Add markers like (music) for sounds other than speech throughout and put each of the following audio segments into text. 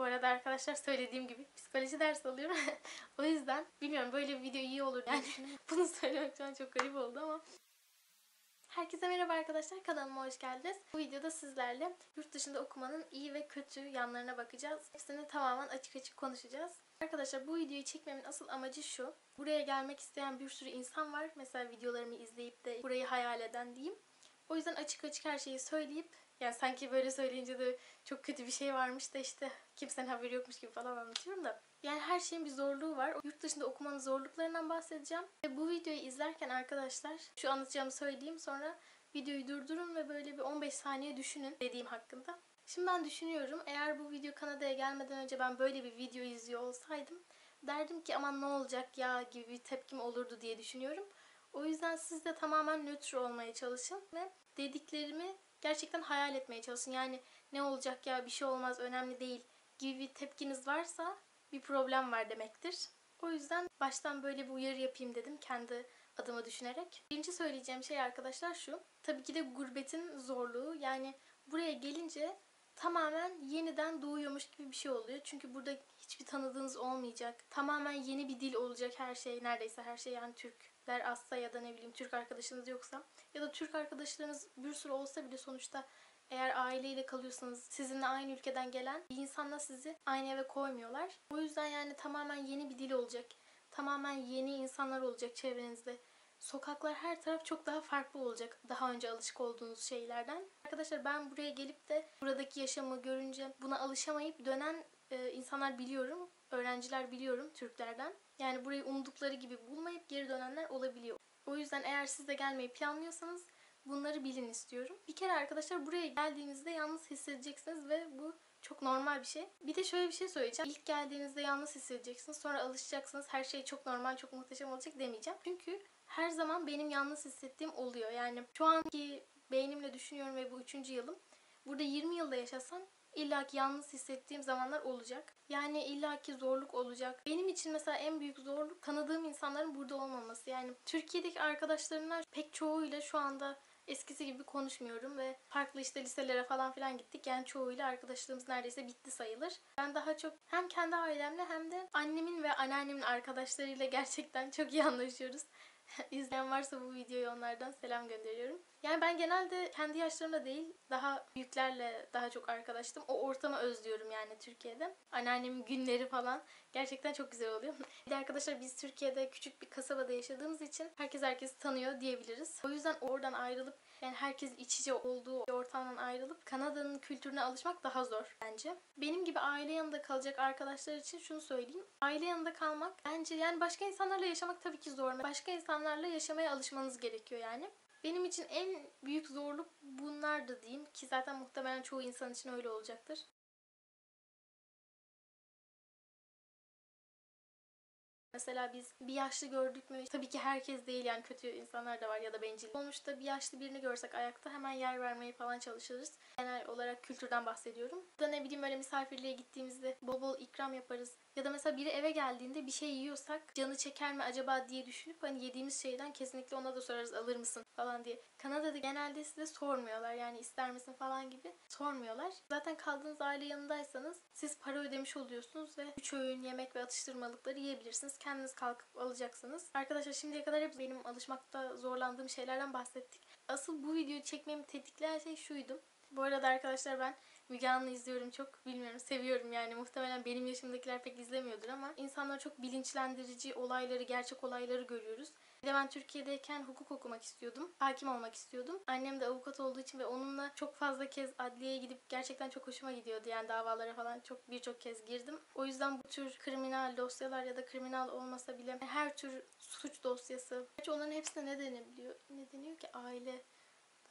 Bu arada arkadaşlar söylediğim gibi psikoloji dersi alıyorum. (laughs) o yüzden bilmiyorum böyle bir video iyi olur yani. Bunu söylemek şu an çok garip oldu ama. Herkese merhaba arkadaşlar kanalıma hoş geldiniz. Bu videoda sizlerle yurt dışında okumanın iyi ve kötü yanlarına bakacağız. Hepsini tamamen açık açık konuşacağız. Arkadaşlar bu videoyu çekmemin asıl amacı şu. Buraya gelmek isteyen bir sürü insan var. Mesela videolarımı izleyip de burayı hayal eden diyeyim. O yüzden açık açık her şeyi söyleyip yani sanki böyle söyleyince de çok kötü bir şey varmış da işte kimsenin haberi yokmuş gibi falan anlatıyorum da. Yani her şeyin bir zorluğu var. Yurt dışında okumanın zorluklarından bahsedeceğim. Ve bu videoyu izlerken arkadaşlar şu anlatacağımı söyleyeyim sonra videoyu durdurun ve böyle bir 15 saniye düşünün dediğim hakkında. Şimdi ben düşünüyorum eğer bu video Kanada'ya gelmeden önce ben böyle bir video izliyor olsaydım derdim ki aman ne olacak ya gibi bir tepkim olurdu diye düşünüyorum. O yüzden siz de tamamen nötr olmaya çalışın ve dediklerimi gerçekten hayal etmeye çalışın. Yani ne olacak ya bir şey olmaz önemli değil gibi bir tepkiniz varsa bir problem var demektir. O yüzden baştan böyle bir uyarı yapayım dedim kendi adıma düşünerek. Birinci söyleyeceğim şey arkadaşlar şu. Tabii ki de gurbetin zorluğu. Yani buraya gelince tamamen yeniden doğuyormuş gibi bir şey oluyor. Çünkü burada hiçbir tanıdığınız olmayacak. Tamamen yeni bir dil olacak her şey. Neredeyse her şey yani Türkler azsa ya da ne bileyim Türk arkadaşınız yoksa. Ya da Türk arkadaşlarınız bir sürü olsa bile sonuçta eğer aileyle kalıyorsanız sizinle aynı ülkeden gelen bir insanla sizi aynı eve koymuyorlar. O yüzden yani tamamen yeni bir dil olacak. Tamamen yeni insanlar olacak çevrenizde. Sokaklar her taraf çok daha farklı olacak daha önce alışık olduğunuz şeylerden. Arkadaşlar ben buraya gelip de buradaki yaşamı görünce buna alışamayıp dönen e, insanlar biliyorum. Öğrenciler biliyorum Türklerden. Yani burayı umdukları gibi bulmayıp geri dönenler olabiliyor. O yüzden eğer siz de gelmeyi planlıyorsanız bunları bilin istiyorum. Bir kere arkadaşlar buraya geldiğinizde yalnız hissedeceksiniz ve bu çok normal bir şey. Bir de şöyle bir şey söyleyeceğim. İlk geldiğinizde yalnız hissedeceksiniz. Sonra alışacaksınız. Her şey çok normal, çok muhteşem olacak demeyeceğim. Çünkü her zaman benim yalnız hissettiğim oluyor. Yani şu anki beynimle düşünüyorum ve bu üçüncü yılım. Burada 20 yılda yaşasam illaki yalnız hissettiğim zamanlar olacak. Yani illaki zorluk olacak. Benim için mesela en büyük zorluk tanıdığım insanların burada olmaması. Yani Türkiye'deki arkadaşlarımla pek çoğuyla şu anda eskisi gibi konuşmuyorum ve farklı işte liselere falan filan gittik. Yani çoğuyla arkadaşlığımız neredeyse bitti sayılır. Ben daha çok hem kendi ailemle hem de annemin ve anneannemin arkadaşlarıyla (laughs) gerçekten çok iyi anlaşıyoruz. (laughs) İzleyen varsa bu videoyu onlardan selam gönderiyorum. Yani ben genelde kendi yaşlarımda değil, daha büyüklerle daha çok arkadaştım. O ortamı özlüyorum yani Türkiye'de. Anneannemin günleri falan gerçekten çok güzel oluyor. (laughs) Bir de arkadaşlar biz Türkiye'de küçük bir kasabada yaşadığımız için herkes herkesi tanıyor diyebiliriz. O yüzden oradan ayrılıp yani herkes iç içe olduğu ortamdan ayrılıp Kanada'nın kültürüne alışmak daha zor bence. Benim gibi aile yanında kalacak arkadaşlar için şunu söyleyeyim. Aile yanında kalmak bence yani başka insanlarla yaşamak tabii ki zor. Başka insanlarla yaşamaya alışmanız gerekiyor yani. Benim için en büyük zorluk bunlardı diyeyim ki zaten muhtemelen çoğu insan için öyle olacaktır. Mesela biz bir yaşlı gördük mü tabii ki herkes değil yani kötü insanlar da var ya da bencil. Sonuçta bir yaşlı birini görsek ayakta hemen yer vermeye falan çalışırız. Genel olarak kültürden bahsediyorum. Da ne bileyim böyle misafirliğe gittiğimizde bol bol ikram yaparız. Ya da mesela biri eve geldiğinde bir şey yiyorsak canı çeker mi acaba diye düşünüp hani yediğimiz şeyden kesinlikle ona da sorarız alır mısın falan diye. Kanada'da genelde size sormuyorlar yani ister misin falan gibi sormuyorlar. Zaten kaldığınız aile yanındaysanız siz para ödemiş oluyorsunuz ve 3 öğün yemek ve atıştırmalıkları yiyebilirsiniz. Kendiniz kalkıp alacaksınız. Arkadaşlar şimdiye kadar hep benim alışmakta zorlandığım şeylerden bahsettik. Asıl bu videoyu çekmemi tetikleyen şey şuydu. Bu arada arkadaşlar ben Müge Anlı izliyorum çok. Bilmiyorum seviyorum yani. Muhtemelen benim yaşımdakiler pek izlemiyordur ama insanlar çok bilinçlendirici olayları, gerçek olayları görüyoruz. Bir de ben Türkiye'deyken hukuk okumak istiyordum. Hakim olmak istiyordum. Annem de avukat olduğu için ve onunla çok fazla kez adliyeye gidip gerçekten çok hoşuma gidiyordu. Yani davalara falan çok birçok kez girdim. O yüzden bu tür kriminal dosyalar ya da kriminal olmasa bile her tür suç dosyası. Gerçi onların hepsine ne denebiliyor? Ne deniyor ki? Aile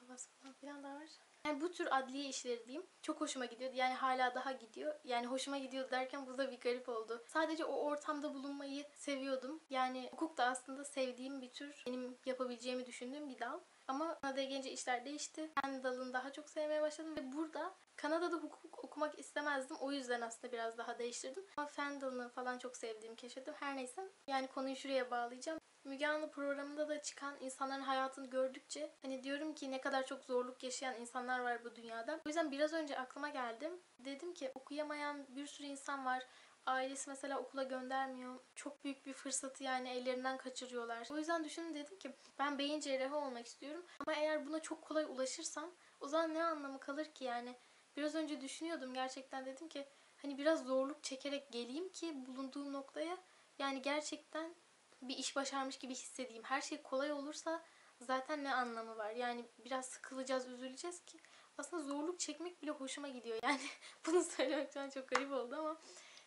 davası falan filan da var. Yani bu tür adliye işleri diyeyim çok hoşuma gidiyordu. Yani hala daha gidiyor. Yani hoşuma gidiyor derken bu da bir garip oldu. Sadece o ortamda bulunmayı seviyordum. Yani hukuk da aslında sevdiğim bir tür. Benim yapabileceğimi düşündüğüm bir dal. Ama Kanada'ya gelince işler değişti. Ben dalını daha çok sevmeye başladım ve burada Kanada'da hukuk okumak istemezdim. O yüzden aslında biraz daha değiştirdim. Ama fen dalını falan çok sevdiğimi keşfettim. Her neyse yani konuyu şuraya bağlayacağım. Müge Anlı programında da çıkan insanların hayatını gördükçe hani diyorum ki ne kadar çok zorluk yaşayan insanlar var bu dünyada. O yüzden biraz önce aklıma geldim. Dedim ki okuyamayan bir sürü insan var. Ailesi mesela okula göndermiyor. Çok büyük bir fırsatı yani ellerinden kaçırıyorlar. O yüzden düşündüm dedim ki ben beyin cerrahı olmak istiyorum. Ama eğer buna çok kolay ulaşırsam o zaman ne anlamı kalır ki yani. Biraz önce düşünüyordum gerçekten dedim ki hani biraz zorluk çekerek geleyim ki bulunduğum noktaya yani gerçekten bir iş başarmış gibi hissedeyim. Her şey kolay olursa zaten ne anlamı var? Yani biraz sıkılacağız, üzüleceğiz ki aslında zorluk çekmek bile hoşuma gidiyor. Yani (laughs) bunu söylemek şu an çok garip oldu ama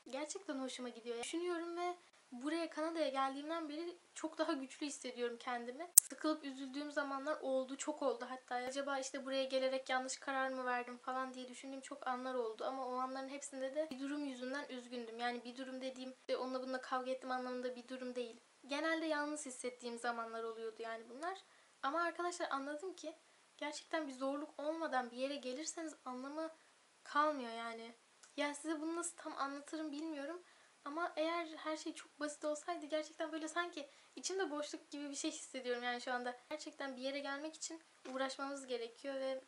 gerçekten hoşuma gidiyor. Düşünüyorum ve buraya Kanada'ya geldiğimden beri çok daha güçlü hissediyorum kendimi. Sıkılıp üzüldüğüm zamanlar oldu, çok oldu hatta. Acaba işte buraya gelerek yanlış karar mı verdim falan diye düşündüğüm çok anlar oldu. Ama o anların hepsinde de bir durum yüzünden üzgündüm. Yani bir durum dediğim işte onunla bununla kavga ettim anlamında bir durum değil. Genelde yalnız hissettiğim zamanlar oluyordu yani bunlar. Ama arkadaşlar anladım ki gerçekten bir zorluk olmadan bir yere gelirseniz anlamı kalmıyor yani. Ya size bunu nasıl tam anlatırım bilmiyorum. Ama eğer her şey çok basit olsaydı gerçekten böyle sanki içimde boşluk gibi bir şey hissediyorum yani şu anda. Gerçekten bir yere gelmek için uğraşmamız gerekiyor ve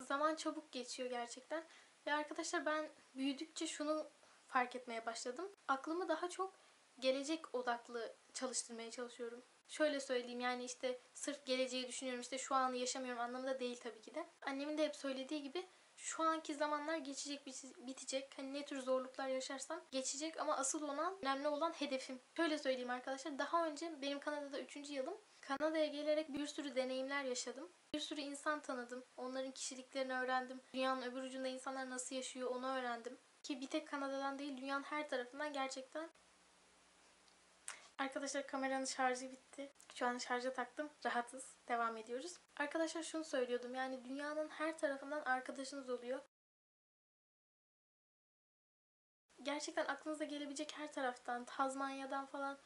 zaman çabuk geçiyor gerçekten. Ve arkadaşlar ben büyüdükçe şunu fark etmeye başladım. Aklımı daha çok gelecek odaklı çalıştırmaya çalışıyorum. Şöyle söyleyeyim yani işte sırf geleceği düşünüyorum işte şu anı yaşamıyorum anlamında değil tabii ki de. Annemin de hep söylediği gibi şu anki zamanlar geçecek, bitecek. Hani ne tür zorluklar yaşarsam geçecek ama asıl olan, önemli olan hedefim. Şöyle söyleyeyim arkadaşlar. Daha önce benim Kanada'da 3. yılım. Kanada'ya gelerek bir sürü deneyimler yaşadım. Bir sürü insan tanıdım. Onların kişiliklerini öğrendim. Dünyanın öbür ucunda insanlar nasıl yaşıyor onu öğrendim. Ki bir tek Kanada'dan değil dünyanın her tarafından gerçekten Arkadaşlar kameranın şarjı bitti. Şu an şarja taktım. Rahatız. Devam ediyoruz. Arkadaşlar şunu söylüyordum. Yani dünyanın her tarafından arkadaşınız oluyor. Gerçekten aklınıza gelebilecek her taraftan, Tazmanya'dan falan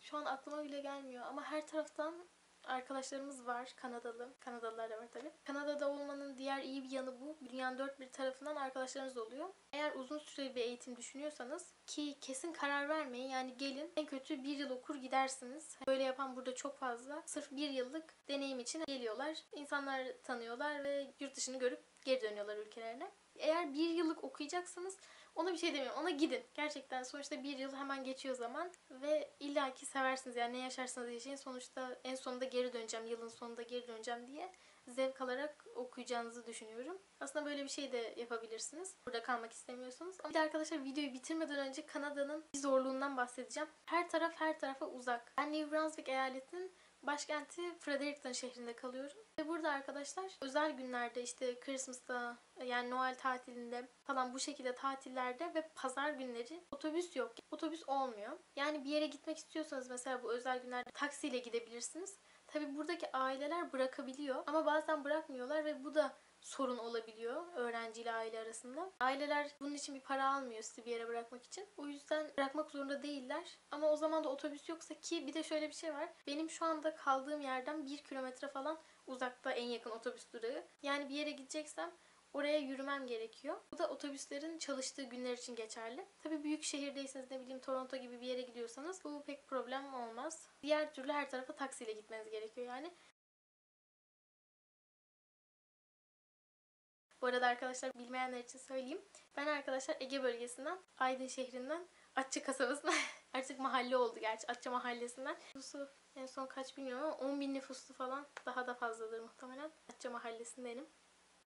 şu an aklıma bile gelmiyor ama her taraftan arkadaşlarımız var. Kanadalı. Kanadalılar da var tabii. Kanada'da olmanın diğer iyi bir yanı bu. Dünyanın dört bir tarafından arkadaşlarınız oluyor. Eğer uzun süreli bir eğitim düşünüyorsanız ki kesin karar vermeyin. Yani gelin en kötü bir yıl okur gidersiniz. Böyle yapan burada çok fazla. Sırf bir yıllık deneyim için geliyorlar. İnsanlar tanıyorlar ve yurt dışını görüp geri dönüyorlar ülkelerine. Eğer bir yıllık okuyacaksanız ona bir şey demiyorum. Ona gidin. Gerçekten sonuçta bir yıl hemen geçiyor zaman ve illaki seversiniz. Yani ne yaşarsanız yaşayın. Sonuçta en sonunda geri döneceğim. Yılın sonunda geri döneceğim diye zevk alarak okuyacağınızı düşünüyorum. Aslında böyle bir şey de yapabilirsiniz. Burada kalmak istemiyorsanız. Ama bir de arkadaşlar videoyu bitirmeden önce Kanada'nın bir zorluğundan bahsedeceğim. Her taraf her tarafa uzak. Ben New Brunswick eyaletinin başkenti Fredericton şehrinde kalıyorum. Ve burada arkadaşlar özel günlerde işte Christmas'ta yani Noel tatilinde falan bu şekilde tatillerde ve pazar günleri otobüs yok. Otobüs olmuyor. Yani bir yere gitmek istiyorsanız mesela bu özel günlerde taksiyle gidebilirsiniz. Tabi buradaki aileler bırakabiliyor ama bazen bırakmıyorlar ve bu da sorun olabiliyor öğrenciyle aile arasında. Aileler bunun için bir para almıyor sizi bir yere bırakmak için. O yüzden bırakmak zorunda değiller. Ama o zaman da otobüs yoksa ki bir de şöyle bir şey var. Benim şu anda kaldığım yerden bir kilometre falan uzakta en yakın otobüs durağı. Yani bir yere gideceksem Oraya yürümem gerekiyor. Bu da otobüslerin çalıştığı günler için geçerli. Tabi büyük şehirdeyseniz ne bileyim Toronto gibi bir yere gidiyorsanız bu pek problem olmaz. Diğer türlü her tarafa taksiyle gitmeniz gerekiyor yani. Bu arada arkadaşlar bilmeyenler için söyleyeyim. Ben arkadaşlar Ege bölgesinden, Aydın şehrinden, Atçı kasabasına (laughs) artık mahalle oldu gerçi Atçı mahallesinden. Nüfusu en son kaç bilmiyorum ama 10 bin nüfuslu falan daha da fazladır muhtemelen. Atçı mahallesindenim.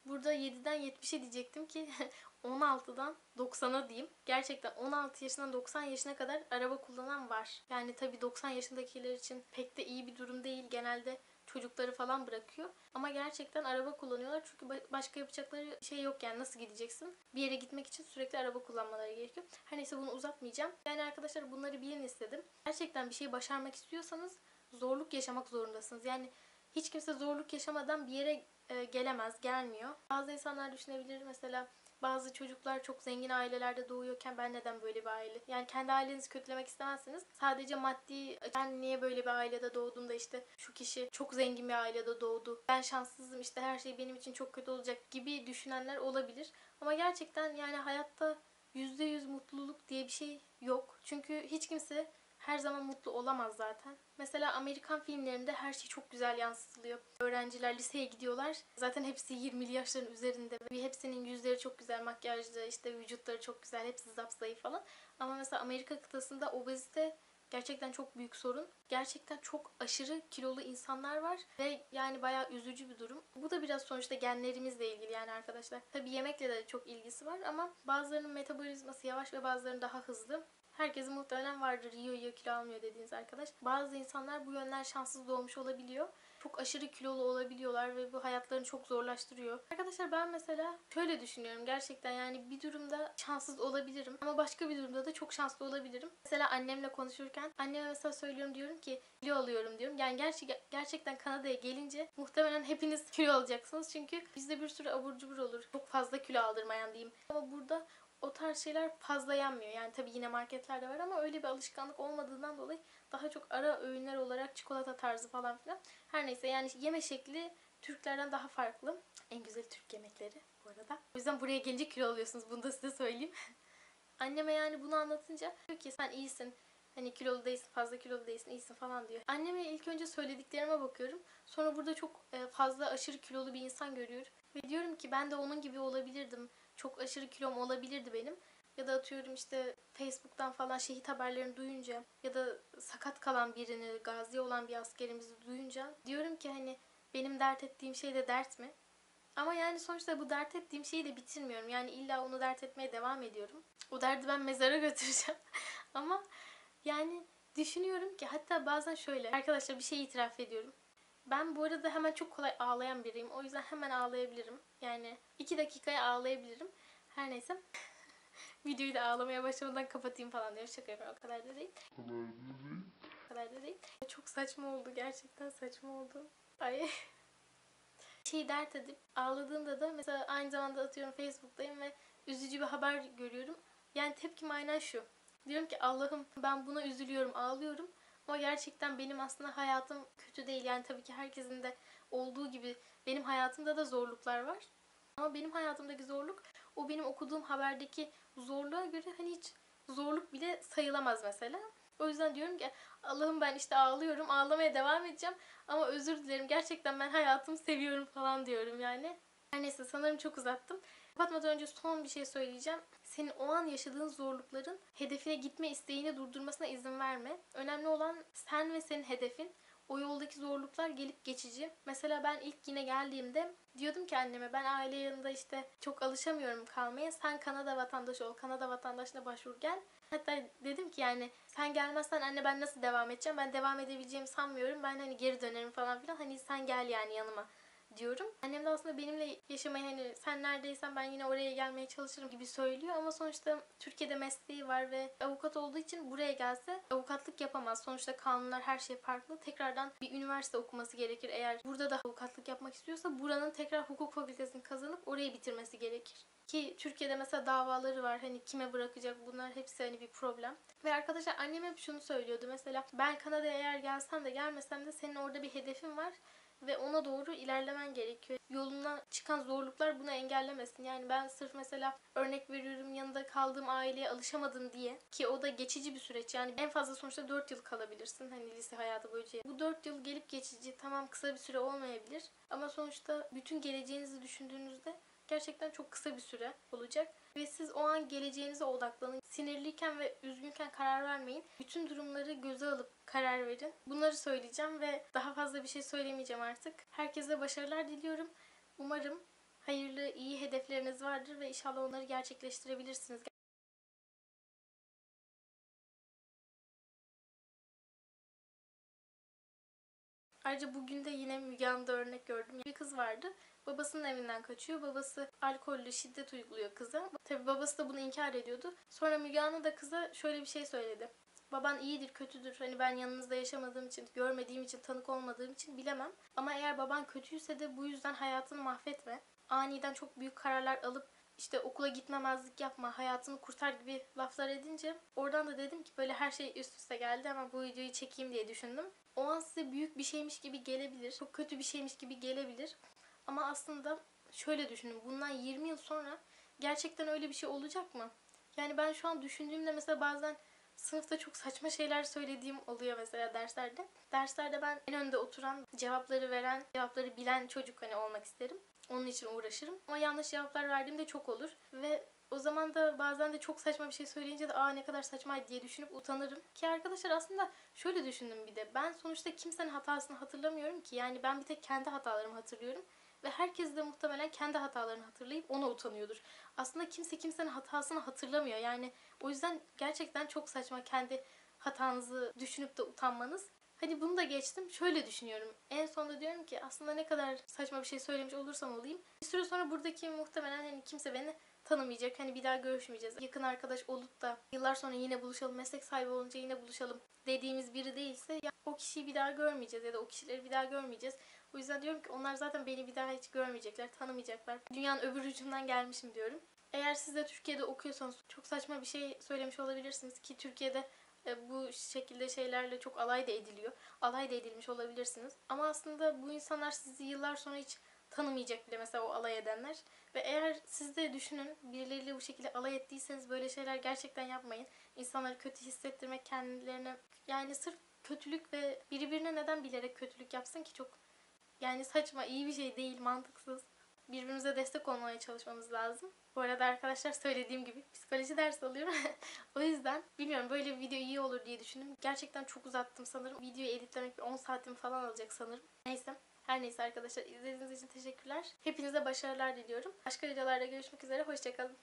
Burada 7'den 70'e diyecektim ki (laughs) 16'dan 90'a diyeyim. Gerçekten 16 yaşından 90 yaşına kadar araba kullanan var. Yani tabii 90 yaşındakiler için pek de iyi bir durum değil. Genelde çocukları falan bırakıyor. Ama gerçekten araba kullanıyorlar çünkü başka yapacakları şey yok yani nasıl gideceksin? Bir yere gitmek için sürekli araba kullanmaları gerekiyor. Her neyse bunu uzatmayacağım. Yani arkadaşlar bunları bilin istedim. Gerçekten bir şey başarmak istiyorsanız zorluk yaşamak zorundasınız. Yani hiç kimse zorluk yaşamadan bir yere e, gelemez, gelmiyor. Bazı insanlar düşünebilir mesela bazı çocuklar çok zengin ailelerde doğuyorken ben neden böyle bir aile? Yani kendi ailenizi kötülemek istemezsiniz. Sadece maddi ben niye böyle bir ailede doğdum da işte şu kişi çok zengin bir ailede doğdu. Ben şanssızım işte her şey benim için çok kötü olacak gibi düşünenler olabilir. Ama gerçekten yani hayatta %100 mutluluk diye bir şey yok. Çünkü hiç kimse her zaman mutlu olamaz zaten. Mesela Amerikan filmlerinde her şey çok güzel yansıtılıyor. Öğrenciler liseye gidiyorlar. Zaten hepsi 20'li yaşların üzerinde ve hepsinin yüzleri çok güzel, makyajlı, işte vücutları çok güzel, hepsi zapsayı falan. Ama mesela Amerika kıtasında obezite gerçekten çok büyük sorun. Gerçekten çok aşırı kilolu insanlar var ve yani bayağı üzücü bir durum. Bu da biraz sonuçta genlerimizle ilgili yani arkadaşlar. Tabii yemekle de çok ilgisi var ama bazılarının metabolizması yavaş ve bazılarının daha hızlı. Herkesin muhtemelen vardır yiyor yiyor kilo almıyor dediğiniz arkadaş. Bazı insanlar bu yönden şanssız doğmuş olabiliyor. Çok aşırı kilolu olabiliyorlar ve bu hayatlarını çok zorlaştırıyor. Arkadaşlar ben mesela şöyle düşünüyorum. Gerçekten yani bir durumda şanssız olabilirim ama başka bir durumda da çok şanslı olabilirim. Mesela annemle konuşurken anneme mesela söylüyorum diyorum ki kilo alıyorum diyorum. Yani gerçi, gerçekten Kanada'ya gelince muhtemelen hepiniz (laughs) kilo alacaksınız. Çünkü bizde bir sürü abur cubur olur. Çok fazla kilo aldırmayan diyeyim. Ama burada o tarz şeyler fazla yenmiyor. Yani tabii yine marketlerde var ama öyle bir alışkanlık olmadığından dolayı daha çok ara öğünler olarak çikolata tarzı falan filan. Her neyse yani yeme şekli Türklerden daha farklı. En güzel Türk yemekleri bu arada. O yüzden buraya gelince kilo alıyorsunuz. Bunu da size söyleyeyim. (laughs) Anneme yani bunu anlatınca diyor ki sen iyisin. Hani kilolu değilsin, fazla kilolu değilsin, iyisin falan diyor. Anneme ilk önce söylediklerime bakıyorum. Sonra burada çok e, fazla aşırı kilolu bir insan görüyorum. Ve diyorum ki ben de onun gibi olabilirdim. Çok aşırı kilom olabilirdi benim. Ya da atıyorum işte Facebook'tan falan şehit haberlerini duyunca ya da sakat kalan birini, gazi olan bir askerimizi duyunca diyorum ki hani benim dert ettiğim şey de dert mi? Ama yani sonuçta bu dert ettiğim şeyi de bitirmiyorum. Yani illa onu dert etmeye devam ediyorum. O derdi ben mezara (laughs) götüreceğim. Ama yani düşünüyorum ki hatta bazen şöyle arkadaşlar bir şey itiraf ediyorum. Ben bu arada hemen çok kolay ağlayan biriyim. O yüzden hemen ağlayabilirim. Yani iki dakikaya ağlayabilirim. Her neyse. (laughs) Videoyu da ağlamaya başlamadan kapatayım falan diyor. Şaka yapıyorum. O kadar da değil. O kadar da değil. Çok saçma oldu. Gerçekten saçma oldu. Ay. (laughs) Şey dert edip ağladığımda da mesela aynı zamanda atıyorum Facebook'tayım ve üzücü bir haber görüyorum. Yani tepkim aynen şu. Diyorum ki Allah'ım ben buna üzülüyorum, ağlıyorum. Ama gerçekten benim aslında hayatım kötü değil. Yani tabii ki herkesin de olduğu gibi benim hayatımda da zorluklar var. Ama benim hayatımdaki zorluk o benim okuduğum haberdeki zorluğa göre hani hiç zorluk bile sayılamaz mesela. O yüzden diyorum ki Allah'ım ben işte ağlıyorum, ağlamaya devam edeceğim ama özür dilerim gerçekten ben hayatımı seviyorum falan diyorum yani. Her neyse sanırım çok uzattım. Kapatmadan önce son bir şey söyleyeceğim. Senin o an yaşadığın zorlukların hedefine gitme isteğini durdurmasına izin verme. Önemli olan sen ve senin hedefin. O yoldaki zorluklar gelip geçici. Mesela ben ilk yine geldiğimde diyordum ki anneme ben aile yanında işte çok alışamıyorum kalmaya. Sen Kanada vatandaşı ol. Kanada vatandaşına başvur gel. Hatta dedim ki yani sen gelmezsen anne ben nasıl devam edeceğim? Ben devam edebileceğimi sanmıyorum. Ben hani geri dönerim falan filan. Hani sen gel yani yanıma diyorum. Annem de aslında benimle yaşamayı hani sen neredeysen ben yine oraya gelmeye çalışırım gibi söylüyor ama sonuçta Türkiye'de mesleği var ve avukat olduğu için buraya gelse avukatlık yapamaz. Sonuçta kanunlar her şey farklı. Tekrardan bir üniversite okuması gerekir. Eğer burada da avukatlık yapmak istiyorsa buranın tekrar hukuk fakültesini kazanıp orayı bitirmesi gerekir. Ki Türkiye'de mesela davaları var. Hani kime bırakacak bunlar hepsi hani bir problem. Ve arkadaşlar annem hep şunu söylüyordu. Mesela ben Kanada'ya eğer gelsem de gelmesem de senin orada bir hedefin var ve ona doğru ilerlemen gerekiyor. Yoluna çıkan zorluklar bunu engellemesin. Yani ben sırf mesela örnek veriyorum yanında kaldığım aileye alışamadım diye ki o da geçici bir süreç. Yani en fazla sonuçta 4 yıl kalabilirsin hani lise hayatı boyunca. Bu 4 yıl gelip geçici tamam kısa bir süre olmayabilir ama sonuçta bütün geleceğinizi düşündüğünüzde gerçekten çok kısa bir süre olacak. Ve siz o an geleceğinize odaklanın. Sinirliyken ve üzgünken karar vermeyin. Bütün durumları göze alıp karar verin. Bunları söyleyeceğim ve daha fazla bir şey söylemeyeceğim artık. Herkese başarılar diliyorum. Umarım hayırlı, iyi hedefleriniz vardır ve inşallah onları gerçekleştirebilirsiniz. Ayrıca bugün de yine Müge Anlı'da örnek gördüm. Bir kız vardı. Babasının evinden kaçıyor. Babası alkollü şiddet uyguluyor kıza. Tabi babası da bunu inkar ediyordu. Sonra Müge Anlı da kıza şöyle bir şey söyledi. Baban iyidir, kötüdür. Hani ben yanınızda yaşamadığım için, görmediğim için, tanık olmadığım için bilemem. Ama eğer baban kötüyse de bu yüzden hayatını mahvetme. Aniden çok büyük kararlar alıp işte okula gitmemezlik yapma, hayatını kurtar gibi laflar edince oradan da dedim ki böyle her şey üst üste geldi ama bu videoyu çekeyim diye düşündüm. O an size büyük bir şeymiş gibi gelebilir, çok kötü bir şeymiş gibi gelebilir. Ama aslında şöyle düşünün. Bundan 20 yıl sonra gerçekten öyle bir şey olacak mı? Yani ben şu an düşündüğümde mesela bazen sınıfta çok saçma şeyler söylediğim oluyor mesela derslerde. Derslerde ben en önde oturan, cevapları veren, cevapları bilen çocuk hani olmak isterim. Onun için uğraşırım. Ama yanlış cevaplar verdiğimde çok olur. Ve o zaman da bazen de çok saçma bir şey söyleyince de aa ne kadar saçma diye düşünüp utanırım. Ki arkadaşlar aslında şöyle düşündüm bir de. Ben sonuçta kimsenin hatasını hatırlamıyorum ki. Yani ben bir tek kendi hatalarımı hatırlıyorum. Ve herkes de muhtemelen kendi hatalarını hatırlayıp ona utanıyordur. Aslında kimse kimsenin hatasını hatırlamıyor. Yani o yüzden gerçekten çok saçma kendi hatanızı düşünüp de utanmanız. Hadi bunu da geçtim. Şöyle düşünüyorum. En sonunda diyorum ki aslında ne kadar saçma bir şey söylemiş olursam olayım. Bir süre sonra buradaki muhtemelen hani kimse beni tanımayacak. Hani bir daha görüşmeyeceğiz. Yakın arkadaş olup da yıllar sonra yine buluşalım, meslek sahibi olunca yine buluşalım dediğimiz biri değilse ya o kişiyi bir daha görmeyeceğiz ya da o kişileri bir daha görmeyeceğiz. O yüzden diyorum ki onlar zaten beni bir daha hiç görmeyecekler, tanımayacaklar. Dünyanın öbür ucundan gelmişim diyorum. Eğer siz de Türkiye'de okuyorsanız çok saçma bir şey söylemiş olabilirsiniz ki Türkiye'de e, bu şekilde şeylerle çok alay da ediliyor. Alay da edilmiş olabilirsiniz. Ama aslında bu insanlar sizi yıllar sonra hiç tanımayacak bile mesela o alay edenler. Ve eğer siz de düşünün birileriyle bu şekilde alay ettiyseniz böyle şeyler gerçekten yapmayın. İnsanları kötü hissettirmek kendilerine yani sırf kötülük ve birbirine neden bilerek kötülük yapsın ki çok yani saçma iyi bir şey değil mantıksız. Birbirimize destek olmaya çalışmamız lazım. Bu arada arkadaşlar söylediğim gibi psikoloji dersi alıyorum. (laughs) o yüzden bilmiyorum böyle bir video iyi olur diye düşündüm. Gerçekten çok uzattım sanırım. Videoyu editlemek bir 10 saatim falan alacak sanırım. Neyse. Her neyse arkadaşlar izlediğiniz için teşekkürler. Hepinize başarılar diliyorum. Başka videolarda görüşmek üzere. Hoşçakalın.